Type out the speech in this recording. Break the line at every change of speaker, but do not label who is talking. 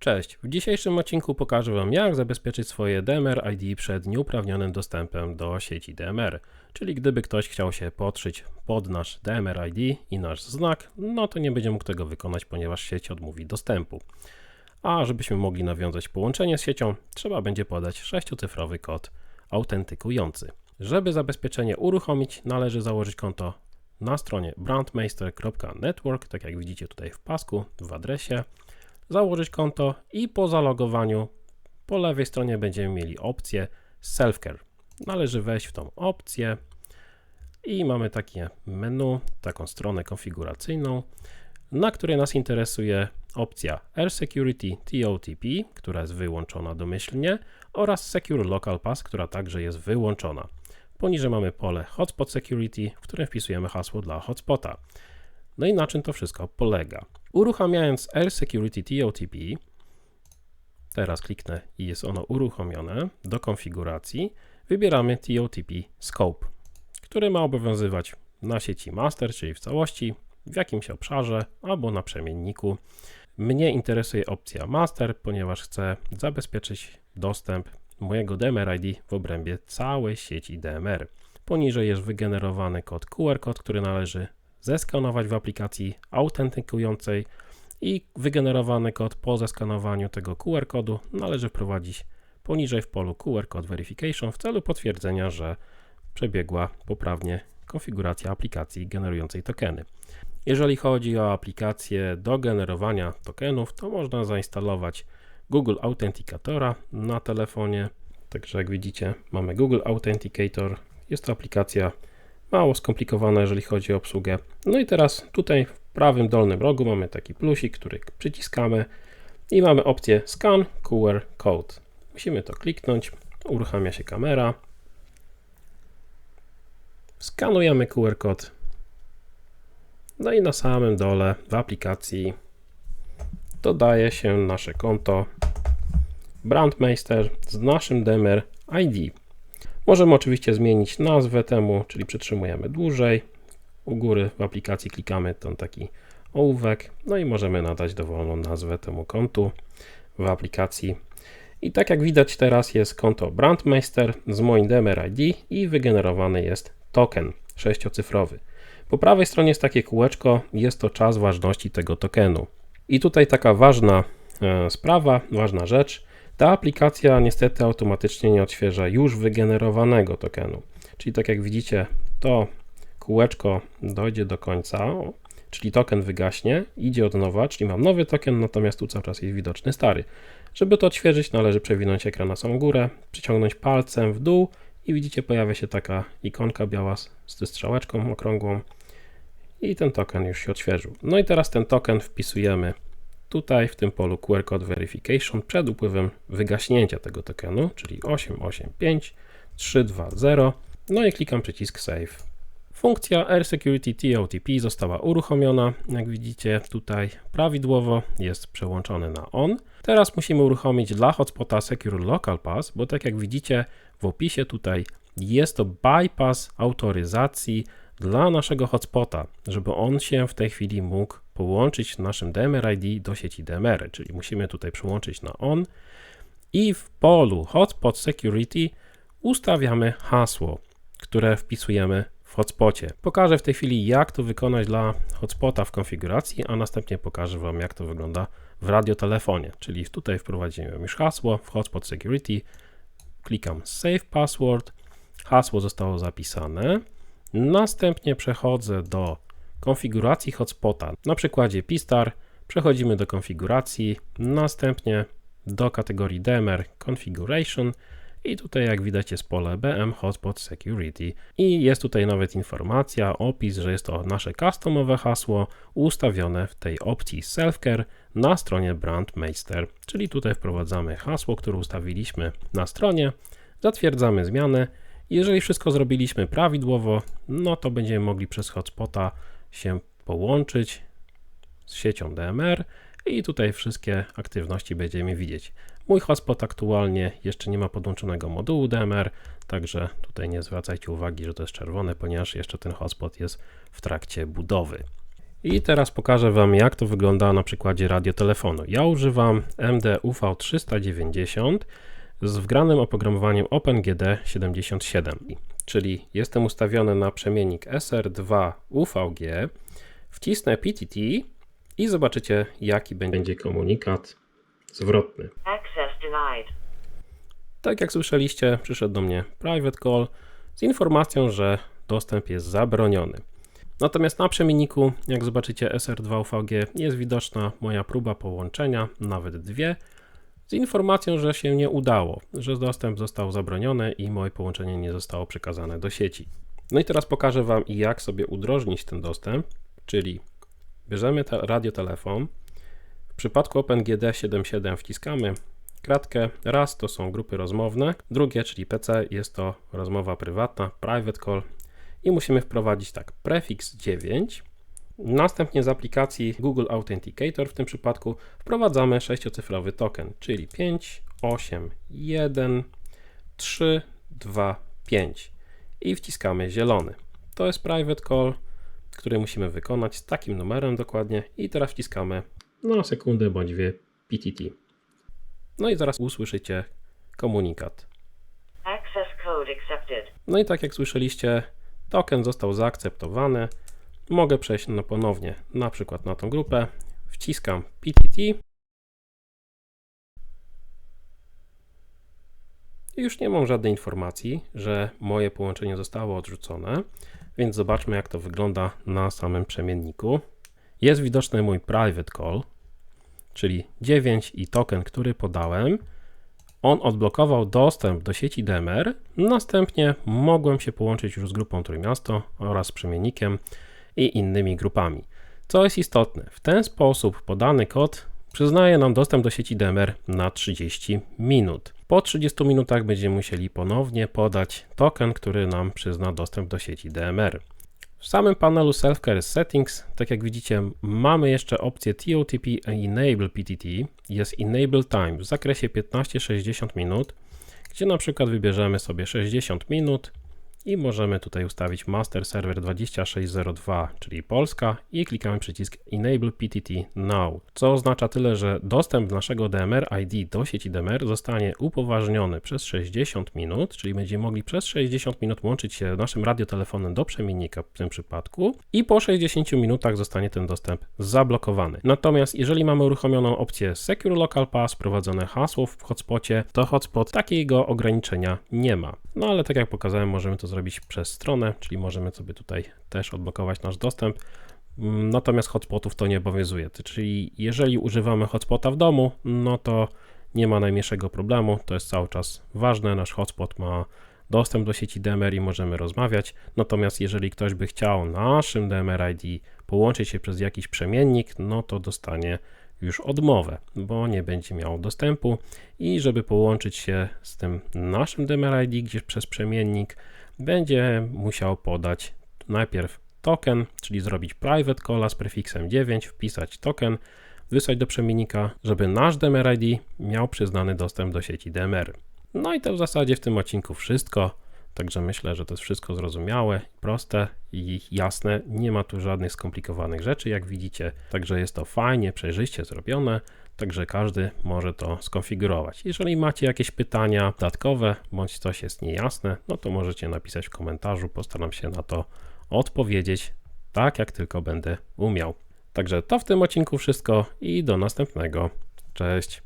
Cześć, w dzisiejszym odcinku pokażę Wam jak zabezpieczyć swoje DMR ID przed nieuprawnionym dostępem do sieci DMR. Czyli gdyby ktoś chciał się podszyć pod nasz DMR ID i nasz znak, no to nie będzie mógł tego wykonać, ponieważ sieć odmówi dostępu. A żebyśmy mogli nawiązać połączenie z siecią, trzeba będzie podać sześciocyfrowy kod autentykujący. Żeby zabezpieczenie uruchomić, należy założyć konto na stronie brandmeister.network, tak jak widzicie tutaj w pasku w adresie założyć konto i po zalogowaniu po lewej stronie będziemy mieli opcję Self-Care. Należy wejść w tą opcję i mamy takie menu, taką stronę konfiguracyjną, na której nas interesuje opcja Air Security TOTP, która jest wyłączona domyślnie oraz Secure Local Pass, która także jest wyłączona. Poniżej mamy pole Hotspot Security, w którym wpisujemy hasło dla hotspota. No i na czym to wszystko polega? Uruchamiając Air Security TOTP, teraz kliknę i jest ono uruchomione do konfiguracji, wybieramy TOTP Scope, który ma obowiązywać na sieci master, czyli w całości, w jakimś obszarze albo na przemienniku. Mnie interesuje opcja master, ponieważ chcę zabezpieczyć dostęp mojego DMR ID w obrębie całej sieci DMR. Poniżej jest wygenerowany kod QR kod, który należy zeskanować w aplikacji autentykującej i wygenerowany kod po zeskanowaniu tego QR kodu należy wprowadzić poniżej w polu QR Code Verification w celu potwierdzenia, że przebiegła poprawnie konfiguracja aplikacji generującej tokeny. Jeżeli chodzi o aplikację do generowania tokenów, to można zainstalować Google Authenticatora na telefonie. Także jak widzicie, mamy Google Authenticator. Jest to aplikacja mało skomplikowana, jeżeli chodzi o obsługę. No i teraz tutaj w prawym dolnym rogu mamy taki plusik, który przyciskamy i mamy opcję Scan QR Code. Musimy to kliknąć, uruchamia się kamera. Skanujemy QR kod. No i na samym dole w aplikacji dodaje się nasze konto Brandmeister z naszym DMR ID. Możemy oczywiście zmienić nazwę temu, czyli przytrzymujemy dłużej. U góry w aplikacji klikamy ten taki ołówek, no i możemy nadać dowolną nazwę temu kontu w aplikacji. I tak jak widać teraz jest konto Brandmeister z moim DMR ID i wygenerowany jest token sześciocyfrowy. Po prawej stronie jest takie kółeczko, jest to czas ważności tego tokenu. I tutaj taka ważna e, sprawa, ważna rzecz. Ta aplikacja niestety automatycznie nie odświeża już wygenerowanego tokenu. Czyli tak jak widzicie, to kółeczko dojdzie do końca, czyli token wygaśnie, idzie od nowa, czyli mam nowy token, natomiast tu cały czas jest widoczny stary. Żeby to odświeżyć, należy przewinąć ekran na samą górę, przyciągnąć palcem w dół i widzicie, pojawia się taka ikonka biała z strzałeczką okrągłą i ten token już się odświeżył. No i teraz ten token wpisujemy tutaj w tym polu QR Code Verification przed upływem wygaśnięcia tego tokenu, czyli 885320. No i klikam przycisk Save. Funkcja Air Security TOTP została uruchomiona. Jak widzicie tutaj prawidłowo jest przełączony na on. Teraz musimy uruchomić dla hotspota Secure Local Pass, bo tak jak widzicie w opisie tutaj jest to bypass autoryzacji dla naszego hotspota, żeby on się w tej chwili mógł połączyć naszym DMR ID do sieci DMR, czyli musimy tutaj przyłączyć na on i w polu Hotspot Security ustawiamy hasło, które wpisujemy w hotspocie. Pokażę w tej chwili, jak to wykonać dla hotspota w konfiguracji, a następnie pokażę Wam, jak to wygląda w radiotelefonie. Czyli tutaj wprowadziłem już hasło w Hotspot Security, klikam Save Password, hasło zostało zapisane, następnie przechodzę do konfiguracji hotspota. Na przykładzie Pistar przechodzimy do konfiguracji, następnie do kategorii DMR Configuration i tutaj jak widać jest pole BM Hotspot Security i jest tutaj nawet informacja, opis, że jest to nasze customowe hasło ustawione w tej opcji Selfcare na stronie Brandmeister, czyli tutaj wprowadzamy hasło, które ustawiliśmy na stronie, zatwierdzamy zmianę. Jeżeli wszystko zrobiliśmy prawidłowo, no to będziemy mogli przez hotspota się połączyć z siecią DMR i tutaj wszystkie aktywności będziemy widzieć. Mój hotspot aktualnie jeszcze nie ma podłączonego modułu DMR, także tutaj nie zwracajcie uwagi, że to jest czerwone, ponieważ jeszcze ten hotspot jest w trakcie budowy. I teraz pokażę Wam, jak to wygląda na przykładzie radiotelefonu. Ja używam MD-UV390 z wgranym oprogramowaniem OpenGD77, czyli jestem ustawiony na przemiennik SR2 UVG, wcisnę PTT i zobaczycie, jaki będzie komunikat zwrotny. Tak jak słyszeliście, przyszedł do mnie private call z informacją, że dostęp jest zabroniony. Natomiast na przemienniku, jak zobaczycie SR2UVG, jest widoczna moja próba połączenia, nawet dwie, z informacją, że się nie udało, że dostęp został zabroniony i moje połączenie nie zostało przekazane do sieci. No i teraz pokażę Wam, jak sobie udrożnić ten dostęp, czyli bierzemy te radiotelefon, w przypadku OpenGD77 wciskamy kratkę. Raz to są grupy rozmowne, drugie, czyli PC, jest to rozmowa prywatna, private call i musimy wprowadzić tak, prefiks 9. Następnie z aplikacji Google Authenticator w tym przypadku wprowadzamy sześciocyfrowy token, czyli 5, 8, 1, 3, 2, 5 i wciskamy zielony. To jest private call, który musimy wykonać z takim numerem dokładnie i teraz wciskamy na sekundę bądź dwie PTT. No i zaraz usłyszycie komunikat.
Access code accepted.
No i tak jak słyszeliście, token został zaakceptowany. Mogę przejść no ponownie na przykład na tą grupę. Wciskam PTT. I już nie mam żadnej informacji, że moje połączenie zostało odrzucone, więc zobaczmy jak to wygląda na samym przemienniku. Jest widoczny mój private call, czyli 9 i token, który podałem. On odblokował dostęp do sieci DMR. Następnie mogłem się połączyć już z grupą Trójmiasto oraz przemiennikiem i innymi grupami. Co jest istotne, w ten sposób podany kod przyznaje nam dostęp do sieci DMR na 30 minut. Po 30 minutach będziemy musieli ponownie podać token, który nam przyzna dostęp do sieci DMR. W samym panelu Self-Care Settings, tak jak widzicie, mamy jeszcze opcję TOTP Enable PTT, jest Enable Time w zakresie 15-60 minut, gdzie na przykład wybierzemy sobie 60 minut i możemy tutaj ustawić Master Server 2602, czyli Polska i klikamy przycisk Enable PTT Now, co oznacza tyle, że dostęp naszego DMR ID do sieci DMR zostanie upoważniony przez 60 minut, czyli będziemy mogli przez 60 minut łączyć się naszym radiotelefonem do przemiennika w tym przypadku i po 60 minutach zostanie ten dostęp zablokowany. Natomiast jeżeli mamy uruchomioną opcję Secure Local Pass, prowadzone hasło w hotspocie, to hotspot takiego ograniczenia nie ma. No ale tak jak pokazałem, możemy to zrobić przez stronę, czyli możemy sobie tutaj też odblokować nasz dostęp. Mm, Natomiast hotspotów to nie obowiązuje. Czyli jeżeli używamy hotspota w domu, no to nie ma najmniejszego problemu. To jest cały czas ważne. Nasz hotspot ma dostęp do sieci DMR i możemy rozmawiać. Natomiast jeżeli ktoś by chciał naszym DMR ID połączyć się przez jakiś przemiennik, no to dostanie już odmowę, bo nie będzie miał dostępu i żeby połączyć się z tym naszym DMR ID gdzieś przez przemiennik, będzie musiał podać najpierw token, czyli zrobić private calla z prefiksem 9, wpisać token, wysłać do przemiennika, żeby nasz DMR ID miał przyznany dostęp do sieci DMR. No i to w zasadzie w tym odcinku wszystko. Także myślę, że to jest wszystko zrozumiałe, proste i jasne. Nie ma tu żadnych skomplikowanych rzeczy, jak widzicie. Także jest to fajnie, przejrzyście zrobione. Także każdy może to skonfigurować. Jeżeli macie jakieś pytania dodatkowe bądź coś jest niejasne, no to możecie napisać w komentarzu. Postaram się na to odpowiedzieć tak, jak tylko będę umiał. Także to w tym odcinku wszystko i do następnego. Cześć.